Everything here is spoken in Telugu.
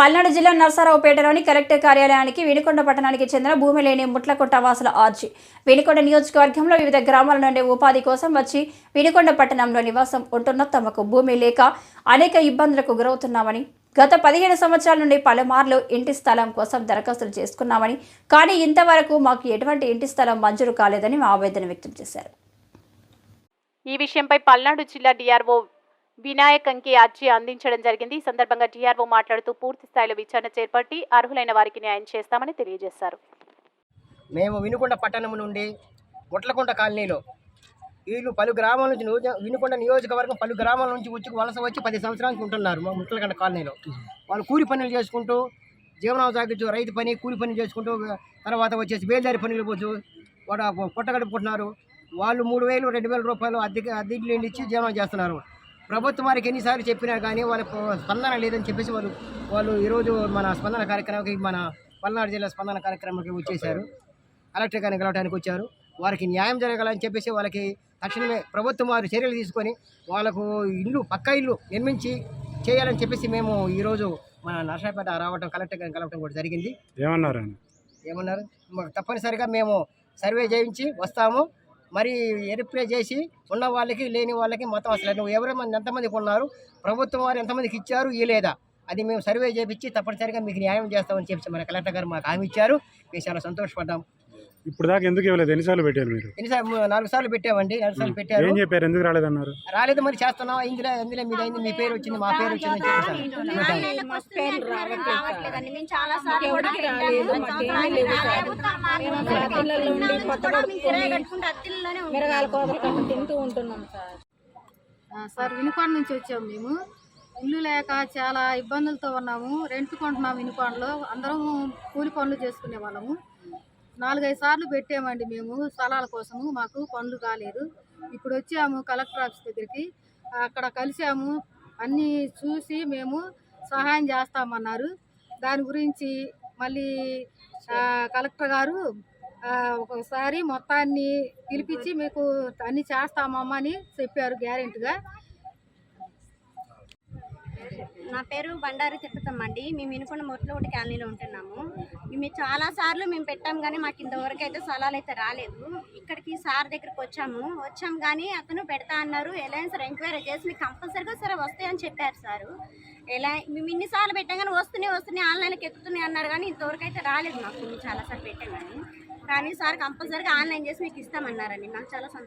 పల్నాడు జిల్లా నరసరావుపేటలోని కలెక్టర్ కార్యాలయానికి వినుకొండ పట్టణానికి చెందిన భూమి లేని ముట్లకొట్ట వాసుల ఆర్జీ. వినుకొండ నియోజకవర్గంలో వివిధ గ్రామాల నుండి ఉపాధి కోసం వచ్చి వినుకొండ పట్టణంలో నివాసం ఉంటున్న తమకు భూమి లేక అనేక ఇబ్బందులకు గురవుతున్నామని గత పదిహేను సంవత్సరాల నుండి పలుమార్లు ఇంటి స్థలం కోసం దరఖాస్తులు చేసుకున్నామని కానీ ఇంతవరకు మాకు ఎటువంటి ఇంటి స్థలం మంజూరు కాలేదని ఆవేదన వ్యక్తం చేశారు. ఈ విషయంపై పల్నాడు జిల్లా డిఆర్ఓ వినాయకంకి అర్జీ అందించడం జరిగింది. ఈ సందర్భంగా డిఆర్ఓ మాట్లాడుతూ పూర్తి స్థాయిలో విచారణ చేపట్టి అర్హులైన వారికి న్యాయం చేస్తామని తెలియజేశారు. మేము వినుకొండ పట్టణం నుండి ముట్లకొండ కాలనీలో వీళ్ళు పలు గ్రామాల నుంచి వినుకొండ నియోజకవర్గం పలు గ్రామాల నుంచి వచ్చి వలస వచ్చి పది సంవత్సరానికి ఉంటున్నారు మా ముట్లకొండ కాలనీలో. వాళ్ళు కూలి పనులు చేసుకుంటూ జీవనం సాగించు రైతు పని కూలి పని చేసుకుంటూ తర్వాత వచ్చేసి బేల్దారి పనులు పోవచ్చు వాడు పొట్ట గడుపుకుంటున్నారు వాళ్ళు మూడు వేలు రెండు వేల రూపాయలు అద్దెకి అద్దె ఇచ్చి జీవనం చేస్తున్నారు. ప్రభుత్వం వారికి ఎన్నిసార్లు చెప్పినా కానీ వాళ్ళకు స్పందన లేదని చెప్పేసి వాళ్ళు వాళ్ళు ఈరోజు మన స్పందన కార్యక్రమానికి మన పల్నాడు జిల్లా స్పందన కార్యక్రమానికి వచ్చేసారు కలెక్టర్ గారిని కలవడానికి వచ్చారు. వారికి న్యాయం జరగాలని చెప్పేసి వాళ్ళకి తక్షణమే ప్రభుత్వం వారు చర్యలు తీసుకొని వాళ్ళకు ఇల్లు పక్క ఇల్లు నిర్మించి చేయాలని చెప్పేసి మేము ఈరోజు మన నర్సాపేట రావడం కలెక్టర్ గారిని కలవడం కూడా జరిగింది. ఏమన్నారు ఏమన్నారు? తప్పనిసరిగా మేము సర్వే చేయించి వస్తాము. మరి ఎరిప్లే చేసి ఉన్న వాళ్ళకి లేని వాళ్ళకి మొత్తం అసలు. నువ్వు ఎవరి మంది ఎంతమందికి ఉన్నారు ప్రభుత్వం వారు ఎంతమందికి ఇచ్చారు? ఇవ్వలేదా అది మేము సర్వే చేయించి తప్పనిసరిగా మీకు న్యాయం చేస్తామని చెప్పి మన కలెక్టర్ గారు మాకు హామీ ఇచ్చారు. మేము చాలా సంతోషపడ్డాం. ఇప్పుడు దాకా ఎందుకు ఇవ్వలేదు? ఎన్నిసార్లు పెట్టారు మీరు? ఎన్నిసార్లు నాలుగు సార్లు పెట్టామండి. నాలుగు సార్లు పెట్టారు. ఏం చెప్పారు? ఎందుకు రాలేదన్నారు? రాలేదు మరి చేస్తున్నాం ఇందులో ఇందులో మీద అయింది. మీ పేరు వచ్చింది మా పేరు వచ్చింది అని చెప్పేసి రావట్లేదండి. మేము చాలా సార్లు కూడా మిరగాయల కోపలు కట్ట తింటూ ఉంటున్నాం సార్. ఆ, సార్ వినుకొండ నుంచి వచ్చాము మేము. ఇల్లు లేక చాలా ఇబ్బందులతో ఉన్నాము. రెంట్ కొంటున్నాము వినుకొండలో. అందరం కూలి పనులు చేసుకునే వాళ్ళము. నాలుగైదు సార్లు పెట్టామండి మేము స్థలాల కోసము మాకు పనులు కాలేదు ఇప్పుడు వచ్చాము కలెక్టర్ ఆఫీస్ దగ్గరికి. అక్కడ కలిసాము అన్నీ చూసి మేము సహాయం చేస్తామన్నారు. దాని గురించి మళ్ళీ కలెక్టర్ గారు ఒకసారి మొత్తాన్ని పిలిపించి మీకు అన్నీ చేస్తామమ్మా అని చెప్పారు గ్యారెంటీగా. నా పేరు బండారి తిప్పతమ్మ అండి. మేము ఇనుపను మొట్లు ఒకటి కాలనీలో ఉంటున్నాము. మేము చాలా సార్లు మేము పెట్టాం కానీ మాకు ఇంతవరకు అయితే సలాలు అయితే రాలేదు. ఇక్కడికి సార్ దగ్గరికి వచ్చాము. వచ్చాం కానీ అతను పెడతా అన్నారు. ఎలా అయినా సరే ఎంక్వైరీ చేసి మీకు కంపల్సరీగా సరే వస్తాయని చెప్పారు సారు. ఎలా మేము ఇన్నిసార్లు పెట్టాం కానీ వస్తున్నాయి వస్తున్నాయి ఆన్లైన్కి ఎక్కుతున్నాయి అన్నారు కానీ ఇంతవరకు అయితే రాలేదు మాకు. మేము చాలాసార్లు పెట్టాం కానీ. కానీ సార్ కంపల్సరీగా ఆన్లైన్ చేసి మీకు ఇస్తామన్నారండి. నాకు చాలా సంతోషం